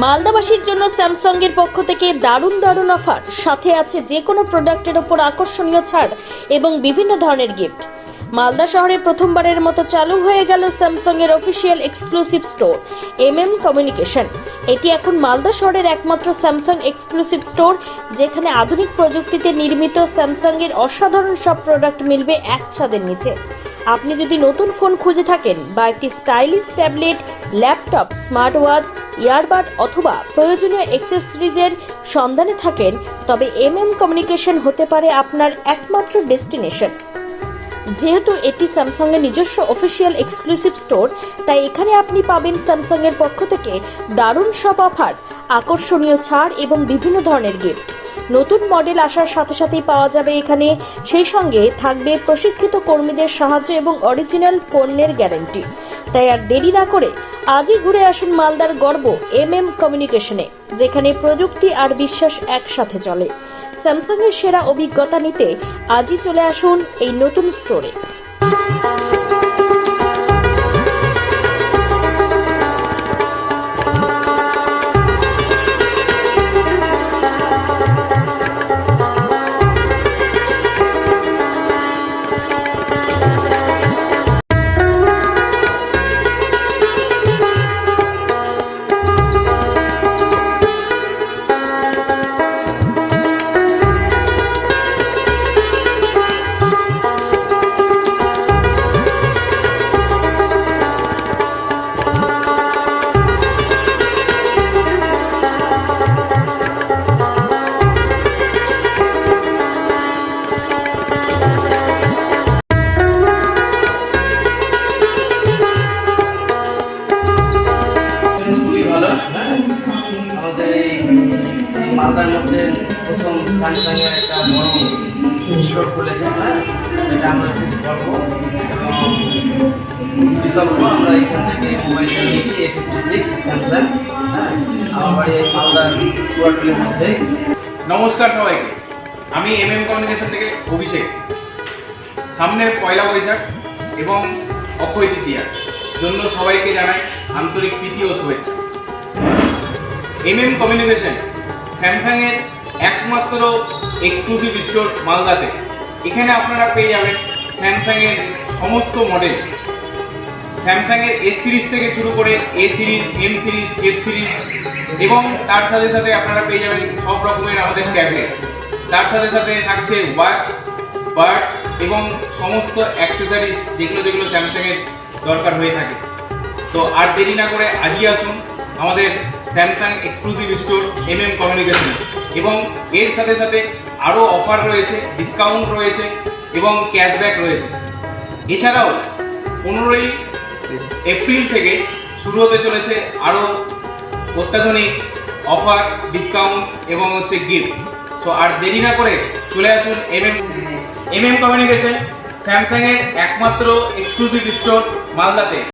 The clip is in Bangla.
মালদাবাসীর জন্য স্যামসং এর পক্ষ থেকে দারুণ দারুণ অফার। সাথে আছে যে কোনো প্রোডাক্টের ওপর আকর্ষণীয় ছাড় এবং বিভিন্ন ধরনের গিফট মালদা শহরে প্রথমবারের মতো চালু হয়ে গেল স্যামসাং এর official exclusive store M M communication. এটি এখন মালদা শহরের একমাত্র স্যামসাং এক্সক্লুসিভ স্টোর, যেখানে আধুনিক প্রযুক্তিতে নির্মিত স্যামসাং এর অসাধারণ সব প্রোডাক্ট মিলবে এক ছাদের নিচে। আপনি যদি নতুন ফোন খুঁজে থাকেন বা একটি stylish tablet, laptop smart watch earbud অথবা প্রয়োজনীয় এক্সেসরিজের সন্ধানে থাকেন, তবে এম এম কমিউনিকেশন হতে পারে আপনার একমাত্র ডেস্টিনেশন। যেহেতু এটি স্যামসাংয়ের নিজস্ব অফিসিয়াল এক্সক্লুসিভ স্টোর তাই এখানে আপনি পাবেন স্যামসাংয়ের পক্ষ থেকে দারুণ সব অফার আকর্ষণীয় ছাড় এবং বিভিন্ন ধরনের গিফট নতুন মডেল আসার সাথে সাথেই পাওয়া যাবে এখানে। সেই সঙ্গে থাকবে প্রশিক্ষিত কর্মীদের সাহায্য এবং অরিজিনাল পণ্যের গ্যারেন্টি তাই আর দেরি না করে আজই ঘুরে আসুন মালদার গর্ব এম এম কমিউনিকেশনে, যেখানে প্রযুক্তি আর বিশ্বাস একসাথে চলে। স্যামসাংয়ের সেরা অভিজ্ঞতা নিতে আজই চলে আসুন এই নতুন স্টোরে মালদার মধ্যে প্রথম স্যামসাং এর একটা বড় স্টোর খুলেছে হ্যাঁ? সেটা আমরা খুব গর্ব এবং কৃতজ্ঞ আমরা এখান থেকে মোবাইলটা নিয়েছি এ ফিফটি সিক্স স্যামসাং হ্যাঁ? আমার বাড়ি মালদার কুয়াটুলির মধ্যে। নমস্কার সবাইকে। আমি এম এম কমিউনিকেশন থেকে অভিষেক। সামনে পয়লা বৈশাখ এবং অক্ষয় তৃতীয়া, জন্য সবাইকে জানাই আন্তরিক প্রীতি ও শুভেচ্ছা। এম এম কমিউনিকেশন স্যামসাংয়ের একমাত্র এক্সক্লুসিভ স্টোর মালদাতে। এখানে আপনারা পেয়ে যাবেন স্যামসাংয়ের সমস্ত মডেল স্যামসাংয়ের এস সিরিজ থেকে শুরু করে A series M series F series এবং তার সাথে সাথে আপনারা পেয়ে যাবেন সব রকমের আমাদের ট্যাবলেট তার সাথে সাথে থাকছে ওয়াচ বার্ডস এবং সমস্ত অ্যাক্সেসরিজ যেগুলো যেগুলো স্যামসাংয়ের দরকার হয়ে থাকে। তো আর দেরি না করে আজই আসুন আমাদের Samsung exclusive store M M communication এবং এর সাথে সাথে আরও অফার রয়েছে ডিসকাউন্ট রয়েছে এবং ক্যাশব্যাক রয়েছে। এছাড়াও পনেরোই এপ্রিল থেকে শুরু হতে চলেছে আরও অত্যাধুনিক অফার ডিসকাউন্ট এবং হচ্ছে গিফট সো আর দেরি না করে চলে আসুন M M M M communication স্যামসাংয়ের একমাত্র এক্সক্লুসিভ স্টোর মালদাতে।